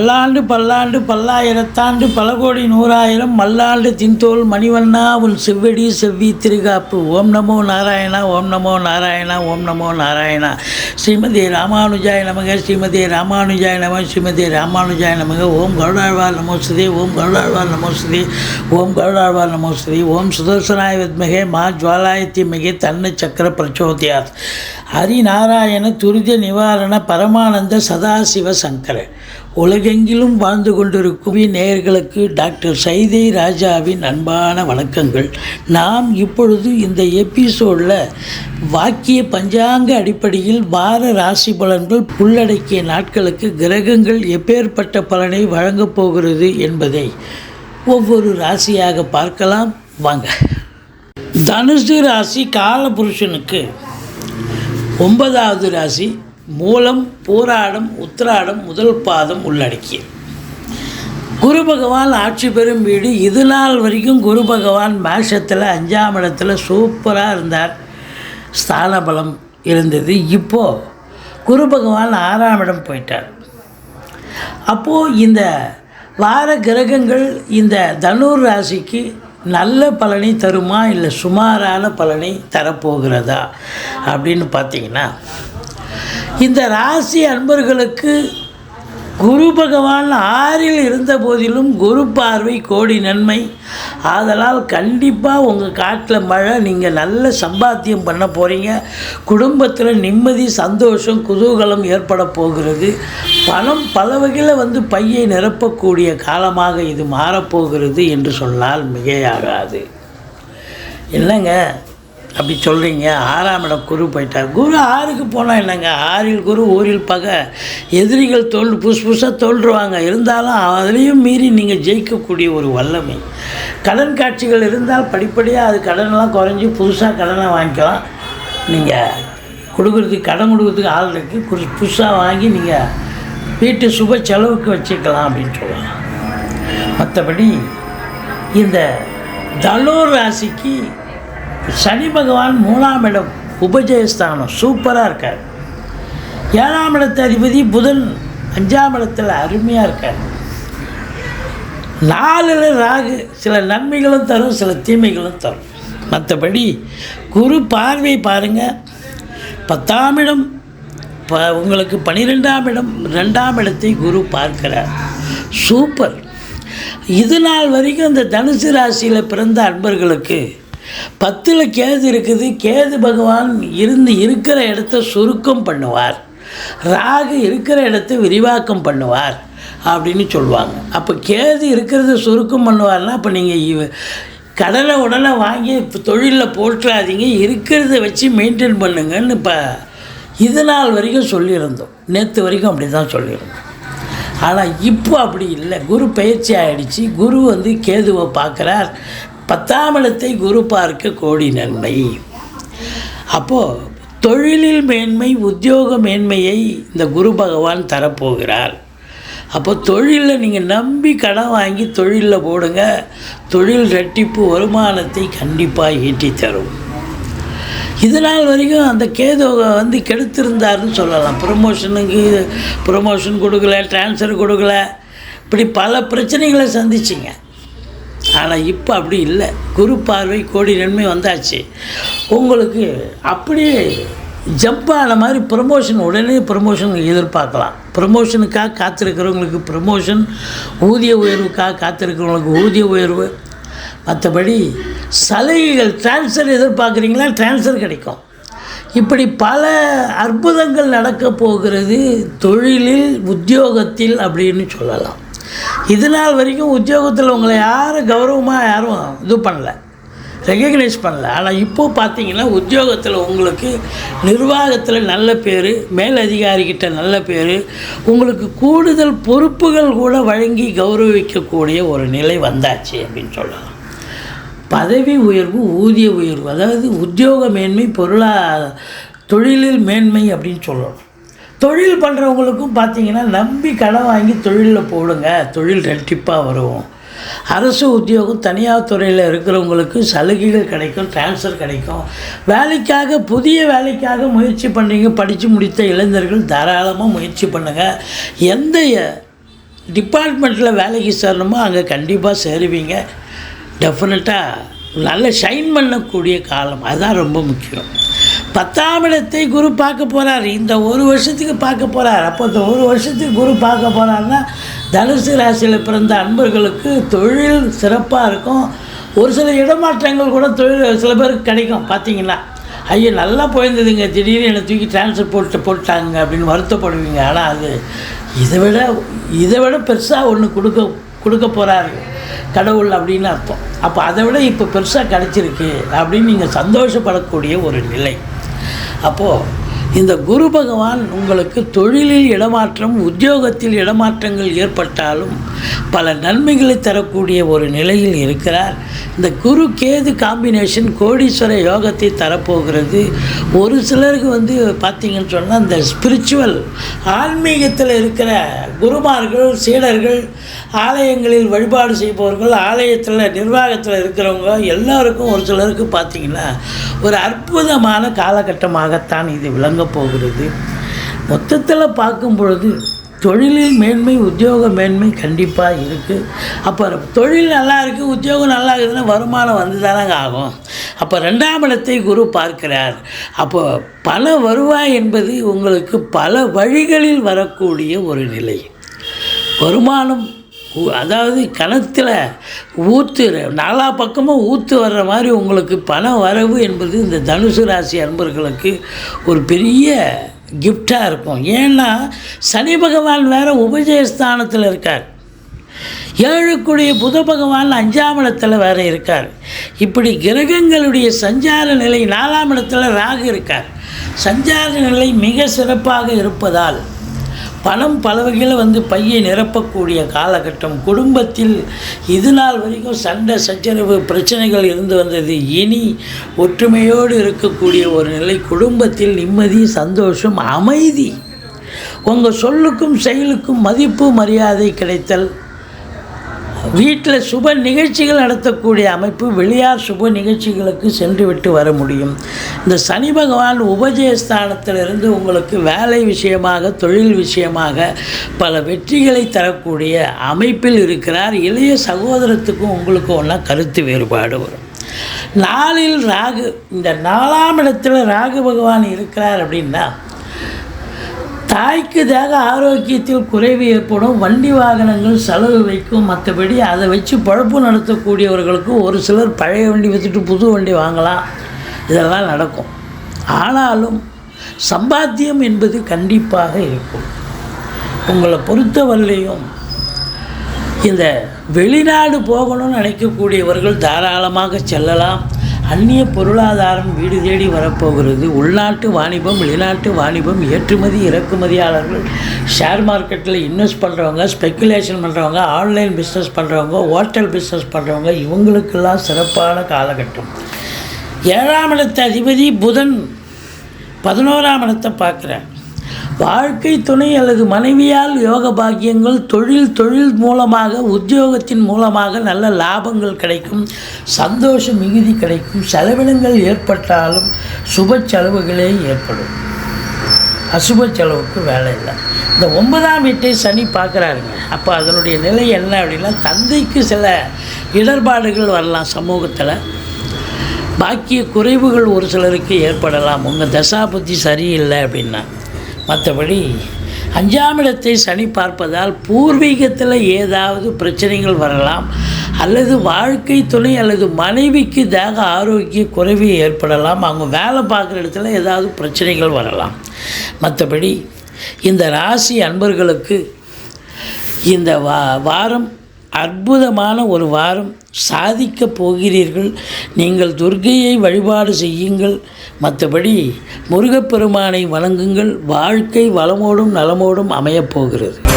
பல்லாண்டு பல்லாண்டு பல்லாயிரத்தாண்டு பல கோடி நூறாயிரம் மல்லாண்டு தின்தோல் மணிவண்ணா உன் செவ்வடி செவ்வி திருகாப்பு. ஓம் நமோ நாராயணா ஓம் நமோ நாராயணா ஓம் நமோ நாராயணா. ஸ்ரீமதி ராமானுஜாய நமக ஸ்ரீமதி ராமானுஜாய நம ஸ்ரீமதி ராமானுஜாய நமக. ஓம் கருடாழ்வார் நமோஸ்துதே ஓம் கருடாழ்வார் நமோஸ்துதே ஓம் கருடாழ்வார் நமோஸ்துதே ஓம் சுதர்சனாய வித்மகே மா ஜுவாலாயத்தி மிகே தன்ன சக்கர பிரச்சோதியாத். ஹரிநாராயண துரித நிவாரண பரமானந்த சதாசிவ சங்கர உலகெங்கிலும் வாழ்ந்து கொண்டிருக்கும் நேயர்களுக்கு டாக்டர் சைதை ராஜாவின் அன்பான வணக்கங்கள். நாம் இப்பொழுது இந்த எபிசோடில் வாக்கிய பஞ்சாங்க அடிப்படையில் வார ராசி பலன்கள் உள்ளடக்கிய நாட்களுக்கு கிரகங்கள் எப்பேற்பட்ட பலனை வழங்கப் போகிறது என்பதை ஒவ்வொரு ராசியாக பார்க்கலாம். வாங்க. தனுசு ராசி காலபுருஷனுக்கு ஒன்பதாவது ராசி மூலம் பூராடம் உத்திராடம் முதல் பாதம் உள்ளடக்கிய குரு பகவான் ஆட்சி பெறும் வீடு இது நாள் வரைக்கும் குரு பகவான் மேஷத்தில் அஞ்சாம் இடத்துல சூப்பராக இருந்தார். ஸ்தான பலம் இருந்தது. இப்போது குரு பகவான் ஆறாம் இடம் போயிட்டார். அப்போது இந்த வார கிரகங்கள் இந்த தனுர் ராசிக்கு நல்ல பலனை தருமா இல்லை சுமாரான பலனை தரப்போகிறதா அப்படின்னு பார்த்தீங்கன்னா இந்த ராசி அன்பர்களுக்கு குரு பகவான் ஆறில் இருந்த போதிலும் குரு பார்வை கோடி நன்மை. ஆதலால் கண்டிப்பாக உங்கள் காட்டில் மழை நீங்கள் நல்ல சம்பாத்தியம் பண்ண போகிறீங்க குடும்பத்தில் நிம்மதி சந்தோஷம் குதூகலம் ஏற்பட போகிறது. பணம் பல வகையில் வந்து பையை நிரப்பக்கூடிய காலமாக இது மாறப்போகிறது என்று சொன்னால் மிகையாகாது. என்னங்க? அப்படி சொல்கிறீங்க ஆறாம் இடம் குரு போயிட்டார். குரு ஆறுக்கு போனால் என்னங்க? ஆறில் குரு ஊரில் பகை. எதிரிகள் தோல் புதுசு புதுசாக தோல்றுவாங்க இருந்தாலும் அதுலேயும் மீறி நீங்கள் ஜெயிக்கக்கூடிய ஒரு வல்லமை. கடன் காட்சிகள் இருந்தால் படிப்படியாக அது கடனெல்லாம் குறைஞ்சி புதுசாக கடனை வாங்கிக்கலாம். நீங்கள் கொடுக்குறதுக்கு கடன் கொடுக்குறதுக்கு ஆள் இருக்குது புதுசு புதுசாக வாங்கி நீங்கள் வீட்டு சுப செலவுக்கு வச்சுக்கலாம் அப்படின்னு சொல்லலாம். மற்றபடி இந்த தனுர் ராசிக்கு சனி பகவான் மூணாம் இடம் உபஜயஸ்தானம் சூப்பராக இருக்கார். ஏழாம் இடத்து அதிபதி புதன் அஞ்சாம் இடத்துல அருமையாக இருக்கார். நாலில் ராகு சில நன்மைகளும் தரும் சில தீமைகளும் தரும். மற்றபடி குரு பார்வை பாருங்கள் பத்தாம் இடம் ப உங்களுக்கு பன்னிரெண்டாம் இடம் ரெண்டாம் இடத்தை குரு பார்க்கிறார். சூப்பர் இது நாள் வரைக்கும் இந்த தனுசு ராசியில் பிறந்த அன்பர்களுக்கு பத்தில் கேது இருக்குது கேது பகவான் இருந்து இருக்கிற இடத்த சுருக்கம் பண்ணுவார். ராகு இருக்கிற இடத்த விரிவாக்கம் பண்ணுவார் அப்படின்னு சொல்லுவாங்க. அப்போ கேது இருக்கிறத சுருக்கம் பண்ணுவார்னா அப்போ நீங்கள் இவ கடனை உடனே வாங்கி தொழிலில் போட்டுறாதீங்க இருக்கிறத வச்சு மெயின்டைன் பண்ணுங்கன்னு இப்போ இது நாள் வரைக்கும் சொல்லியிருந்தோம். நேற்று வரைக்கும் அப்படி தான் சொல்லியிருந்தோம். ஆனால் இப்போ அப்படி இல்லை. குரு பயிற்சி ஆகிடுச்சு குரு வந்து கேதுவை பார்க்குறார். பத்தாம் இடத்தை குரு பார்க்க கோடி நன்மை. அப்போது தொழிலில் மேன்மை உத்தியோக மேன்மையை இந்த குரு பகவான் தரப்போகிறார். அப்போ தொழிலில் நீங்கள் நம்பி கடன் வாங்கி தொழிலில் போடுங்க. தொழில் ரெட்டிப்பு வருமானத்தை கண்டிப்பாக ஈட்டி தரும். இது நாள் வரைக்கும் அந்த கேது வந்து கெடுத்திருந்தாருன்னு சொல்லலாம். ப்ரொமோஷனுக்கு ப்ரொமோஷன் கொடுக்கல ட்ரான்ஸ்ஃபர் கொடுக்கல. இப்படி பல பிரச்சனைகளை சந்திச்சிங்க. ஆனால் இப்போ அப்படி இல்லை. குரு பார்வை கோடி நன்மை வந்தாச்சு. உங்களுக்கு அப்படியே ஜம்ப் ஆன மாதிரி ப்ரமோஷன் உடனே ப்ரமோஷன் எதிர்பார்க்கலாம். ப்ரமோஷனுக்காக காத்திருக்கிறவங்களுக்கு ப்ரமோஷன் ஊதிய உயர்வுக்காக காத்திருக்கிறவங்களுக்கு ஊதிய உயர்வு. மற்றபடி சலுகைகள் டிரான்ஸ்ஃபர் எதிர்பார்க்குறீங்களா? டிரான்ஸ்ஃபர் கிடைக்கும். இப்படி பல அற்புதங்கள் நடக்கப் போகிறது தொழிலில் உத்தியோகத்தில் அப்படின்னு சொல்லலாம். இது நாள் வரைக்கும் உத்தியோகத்தில் உங்களை யாரும் கௌரவமாக யாரும் இது பண்ணல. ரெக்கக்னைஸ் பண்ணல. ஆனால் இப்போது பார்த்தீங்கன்னா உத்தியோகத்தில் உங்களுக்கு நிர்வாகத்தில் நல்ல பேர் மேலதிகாரிகிட்ட நல்ல பேர் உங்களுக்கு கூடுதல் பொறுப்புகள் கூட வழங்கி கௌரவிக்கக்கூடிய ஒரு நிலை வந்தாச்சு அப்படின்னு சொல்லலாம். பதவி உயர்வு ஊதிய உயர்வு அதாவது உத்தியோக மேன்மை பொருளா தொழிலில் மேன்மை அப்படின்னு சொல்லணும். தொழில் பண்ணுறவங்களுக்கும் பார்த்தீங்கன்னா நம்பி கடன் வாங்கி தொழிலில் போடுங்க. தொழில் ரெட்டிப்பாக வரும். அரசு உத்தியோகம் தனியார் துறையில் இருக்கிறவங்களுக்கு சலுகைகள் கிடைக்கும் ட்ரான்ஸ்ஃபர் கிடைக்கும். வேலைக்காக புதிய வேலைக்காக முயற்சி பண்ணுறீங்க படித்து முடித்த இளைஞர்கள் தாராளமாக முயற்சி பண்ணுங்கள் எந்த டிபார்ட்மெண்ட்டில் வேலைக்கு சேரணுமோ அங்கே கண்டிப்பாக சேருவீங்க. டெஃபினட்டாக நல்ல ஷைன் பண்ணக்கூடிய காலம். அதுதான் ரொம்ப முக்கியம். பத்தாம் இடத்தை குரு பார்க்க போகிறார் இந்த ஒரு வருஷத்துக்கு பார்க்க போகிறார் அப்போ இந்த ஒரு வருஷத்துக்கு குரு பார்க்க போகிறாருன்னா தனுசு ராசியில் பிறந்த அன்பர்களுக்கு தொழில் சிறப்பாக இருக்கும். ஒரு சில இடமாற்றங்கள் கூட தொழில் சில பேருக்கு கிடைக்கும். பார்த்தீங்கன்னா ஐயோ நல்லா போயிருந்ததுங்க. திடீர்னு என்னை தூக்கி டிரான்ஸ்ஃபர் போட்டு போட்டாங்க அப்படின்னு வருத்தப்படுவீங்க. ஆனால் அது இதை விட இதை விட பெருசாக ஒன்று கொடுக்க கொடுக்க போகிறாரு கடவுள் அப்படின்னு அர்த்தம். அப்போ அதை விட இப்போ பெருசாக கிடச்சிருக்கு அப்படின்னு நீங்கள் சந்தோஷப்படக்கூடிய ஒரு நிலை. அப்போது இந்த குரு பகவான் உங்களுக்கு தொழிலில் இடமாற்றம் உத்தியோகத்தில் இடமாற்றங்கள் ஏற்பட்டாலும் பல நன்மைகளை தரக்கூடிய ஒரு நிலையில் இருக்கிறார். இந்த குரு கேது காம்பினேஷன் கோடீஸ்வர யோகத்தை தரப்போகிறது. ஒரு சிலருக்கு வந்து பார்த்திங்கன்னு சொன்னால் இந்த ஸ்பிரிச்சுவல் ஆன்மீகத்தில் இருக்கிற குருமார்கள் சீடர்கள் ஆலயங்களில் வழிபாடு செய்பவர்கள் ஆலயத்தில் நிர்வாகத்தில் இருக்கிறவங்க எல்லாருக்கும் ஒரு சிலருக்கு பார்த்திங்கன்னா ஒரு அற்புதமான காலகட்டமாகத்தான் இது விளங்கப் போகிறது. மொத்தத்தில் பார்க்கும் பொழுது தொழிலில் மேன்மை உத்தியோக மேன்மை கண்டிப்பாக இருக்குது அப்போ தொழில் நல்லா இருக்குது உத்தியோகம் நல்லா இருக்குதுன்னா வருமானம் வந்து தானங்க ஆகும். அப்போ ரெண்டாம் இடத்தை குரு பார்க்கிறார். அப்போ பல வருவாய் என்பது உங்களுக்கு பல வழிகளில் வரக்கூடிய ஒரு நிலை. வருமானம் அதாவது கணத்தில் ஊற்று நாலா பக்கமும் ஊற்று வர்ற மாதிரி உங்களுக்கு பண வரவு என்பது இந்த தனுசு ராசி அன்பர்களுக்கு ஒரு பெரிய கிஃப்டாக இருக்கும். ஏன்னா சனி பகவான் வேறு உபஜயஸ்தானத்தில் இருக்கார். ஏழுக்குடைய புத பகவான் அஞ்சாம் இடத்துல வேறு இருக்கார். இப்படி கிரகங்களுடைய சஞ்சார நிலை நாலாம் இடத்துல ராகு இருக்கார். சஞ்சார நிலை மிக சிறப்பாக இருப்பதால் பணம் பல வகையில் வந்து பையை நிரப்பக்கூடிய காலகட்டம். குடும்பத்தில் இது நாள் வரைக்கும் சண்டை சச்சரவு பிரச்சனைகள் இருந்து வந்தது. இனி ஒற்றுமையோடு இருக்கக்கூடிய ஒரு நிலை. குடும்பத்தில் நிம்மதி சந்தோஷம் அமைதி. உங்கள் சொல்லுக்கும் செயலுக்கும் மதிப்பு மரியாதை கிடைத்தல். வீட்டில் சுப நிகழ்ச்சிகள் நடத்தக்கூடிய அமைப்பு வெளியார் சுப நிகழ்ச்சிகளுக்கு சென்று விட்டு வர முடியும். இந்த சனி பகவான் உபஜயஸ்தானத்திலிருந்து உங்களுக்கு வேலை விஷயமாக தொழில் விஷயமாக பல வெற்றிகளை தரக்கூடிய அமைப்பில் இருக்கிறார். இளைய சகோதரத்துக்கும் உங்களுக்கு ஒன்றா கருத்து வேறுபாடு வரும். நாளில் ராகு இந்த நாலாம் இடத்துல ராகு பகவான் இருக்கிறார் அப்படின்னா தாய்க்கு தேக ஆரோக்கியத்தில் குறைவு ஏற்படும் வண்டி வாகனங்கள் செலவு வைக்கும் மற்றபடி அதை வச்சு பழப்பு நடத்தக்கூடியவர்களுக்கு ஒரு சிலர் பழைய வண்டி விற்றுட்டு புது வண்டி வாங்கலாம். இதெல்லாம் நடக்கும். ஆனாலும் சம்பாத்தியம் என்பது கண்டிப்பாக இருக்கும். உங்களை பொறுத்தவரையிலையும் இந்த வெளிநாடு போகணும்னு நினைக்கக்கூடியவர்கள் தாராளமாக செல்லலாம். அந்நிய பொருளாதாரம் வீடு தேடி வரப்போகிறது. உள்நாட்டு வாணிபம் வெளிநாட்டு வாணிபம் ஏற்றுமதி இறக்குமதியாளர்கள் ஷேர் மார்க்கெட்டில் இன்வெஸ்ட் பண்ணுறவங்க ஸ்பெக்குலேஷன் பண்ணுறவங்க ஆன்லைன் பிஸ்னஸ் பண்ணுறவங்க ஹோட்டல் பிஸ்னஸ் பண்ணுறவங்க இவங்களுக்கெல்லாம் சிறப்பான காலகட்டம். ஏழாம் இடத்த அதிபதி புதன். பதினோராம் இடத்தை பார்க்குறேன் வாழ்க்கை துணை அல்லது மனைவியால் யோக பாக்கியங்கள் தொழில் தொழில் மூலமாக உத்தியோகத்தின் மூலமாக நல்ல லாபங்கள் கிடைக்கும் சந்தோஷ மிகுதி கிடைக்கும் செலவினங்கள் ஏற்பட்டாலும் சுப செலவுகளே ஏற்படும். அசுப செலவுக்கு வேலை இல்லை. இந்த ஒன்பதாம் வீட்டை சனி பார்க்குறாருங்க. அப்போ அதனுடைய நிலை என்ன அப்படின்னா தந்தைக்கு சில இடர்பாடுகள் வரலாம் சமூகத்தில். பாக்கிய குறைவுகள் ஒரு சிலருக்கு ஏற்படலாம். உங்கள் தசாபுத்தி சரியில்லை அப்படின்னா. மற்றபடி அஞ்சாம் இடத்தை சனி பார்ப்பதால் பூர்வீகத்தில் ஏதாவது பிரச்சனைகள் வரலாம். அல்லது வாழ்க்கை துணை அல்லது மனைவிக்கு தேக ஆரோக்கிய குறைவு ஏற்படலாம். அவங்க வேலை பார்க்குற இடத்துல ஏதாவது பிரச்சனைகள் வரலாம். மற்றபடி இந்த ராசி அன்பர்களுக்கு இந்த வா வாரம் அற்புதமான ஒரு வாரம் சாதிக்கப் போகிறீர்கள். நீங்கள் துர்கையை வழிபாடு செய்யுங்கள். மற்றபடி முருகப்பெருமானை வணங்குங்கள். வாழ்க்கை வளமோடும் நலமோடும் அமையப் போகிறது.